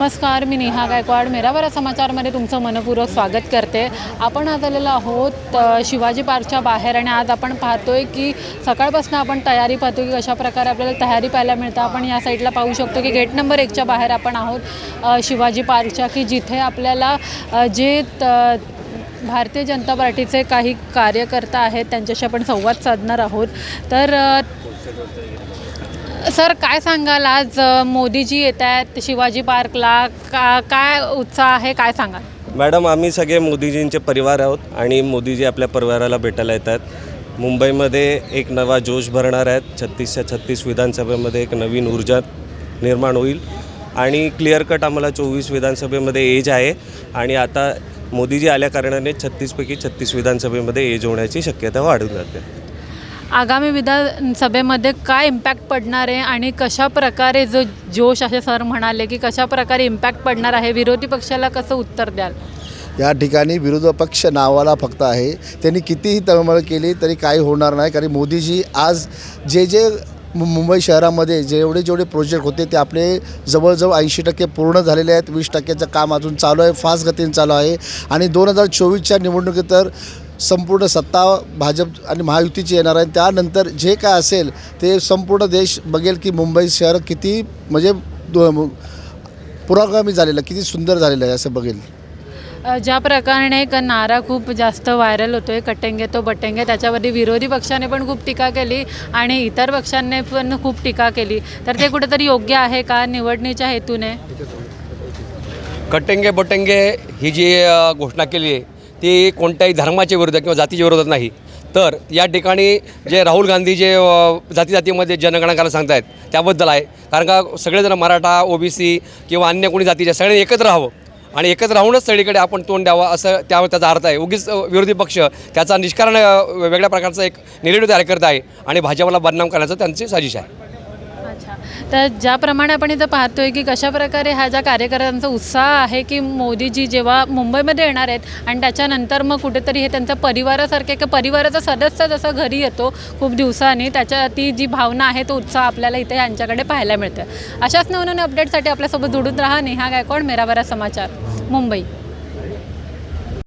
नमस्कार मी नेहा गायकवाड. मेरावरा समाचारमध्ये तुमचं मनपूर्वक स्वागत करते. आपण आज आलेलो आहोत शिवाजी पार्कच्या बाहेर आणि आज आपण पाहतोय की सकाळपासून आपण तयारी पाहतो की कशा प्रकारे आपल्याला तयारी पाहायला मिळतं. आपण या साईडला पाहू शकतो की गेट नंबर एकच्या बाहेर आपण आहोत शिवाजी पार्कच्या की जिथे आपल्याला जे त भारतीय जनता पार्टीचे काही कार्यकर्ता आहेत त्यांच्याशी आपण संवाद साधणार आहोत. तर सर काय सांगाल आज मोदीजी येत आहेत शिवाजी पार्कला का काय उत्साह आहे काय सांगाल? मॅडम आम्ही सगळे मोदीजींचे परिवार आहोत आणि मोदीजी आपल्या परिवाराला भेटायला येतात मुंबईमध्ये एक नवा जोश भरणार आहेत. छत्तीसच्या छत्तीस विधानसभेमध्ये एक नवीन ऊर्जा निर्माण होईल आणि क्लिअर कट आम्हाला चोवीस विधानसभेमध्ये एज आहे आणि आता मोदीजी आल्या कारणाने छत्तीसपैकी छत्तीस विधानसभेमध्ये एज होण्याची शक्यता वाढून जाते. आगामी विधानसभेमध्ये काय इम्पॅक्ट पडणार आहे आणि कशा प्रकारे जो जोश असे सर म्हणाले की कशा प्रकारे इम्पॅक्ट पडणार आहे विरोधी पक्षाला कसं उत्तर द्याल? या ठिकाणी विरोध पक्ष नावाला फक्त आहे. त्यांनी कितीही तळमळ केली तरी काही होणार नाही. कारण मोदीजी आज जे जे मु- मुंबई शहरामध्ये जेवढे जेवढे प्रोजेक्ट होते ते आपले जवळजवळ ऐंशी टक्के पूर्ण झालेले आहेत. वीस टक्क्याचं काम अजून चालू आहे फास्ट गतीने चालू आहे. आणि दोन हजार चोवीसच्या निवडणुकीत तर संपूर्ण सत्ता भाजप आणि महायुतीची येणार आहे. त्यानंतर जे काय असेल ते संपूर्ण देश बघेल की मुंबई शहर किती म्हणजे पुरोगामी झालेलं किती सुंदर झालेलं आहे असं बघेल. ज्या प्रकारे एक नारा खूप जास्त व्हायरल होतो आहे कटेंगे तो बटेंगे त्याच्यावरती विरोधी पक्षाने पण खूप टीका केली आणि इतर पक्षांनी पण खूप टीका केली. तर ते कुठेतरी योग्य आहे का निवडणीच्या हेतूने? कटेंगे बटेंगे ही जी घोषणा केली आहे ती कोणत्याही धर्माच्या विरोधात किंवा जातीच्या विरोधात नाही. तर या ठिकाणी जे राहुल गांधी जे जाती जातीमध्ये जनगणना करायला सांगतायत त्याबद्दल आहे. कारण का सगळेजण मराठा ओबीसी किंवा अन्य कोणी जातीच्या सगळ्यांनी एकत्र राहावं. आणि एकत्र राहूनच सगळीकडे आपण तोंड द्यावं असं त्यावर त्याचा अर्थ आहे. उगीच विरोधी पक्ष त्याचा निष्कारण वेगळ्या प्रकारचा एक निगेटिव्ह तयार करत आहे आणि भाजपला बदनाम करण्याचं त्यांची साजिश आहे. तर ज्याप्रमाणे आपण इथं पाहतोय की कशा प्रकारे हा ज्या कार्यकर्त्यांचा उत्साह आहे की मोदीजी जेव्हा मुंबईमध्ये येणार आहेत आणि त्याच्यानंतर मग कुठेतरी हे त्यांच्या परिवारासारखे किंवा परिवाराचा सदस्य जसं घरी येतो खूप दिवसांनी त्याच्या ती जी भावना आहे तो उत्साह आपल्याला इथे यांच्याकडे पाहायला मिळतं अशाच नवनवीन अपडेटसाठी आपल्यासोबत जोडून राहा. नेहा गायकवाड मेरावरा समाचार मुंबई.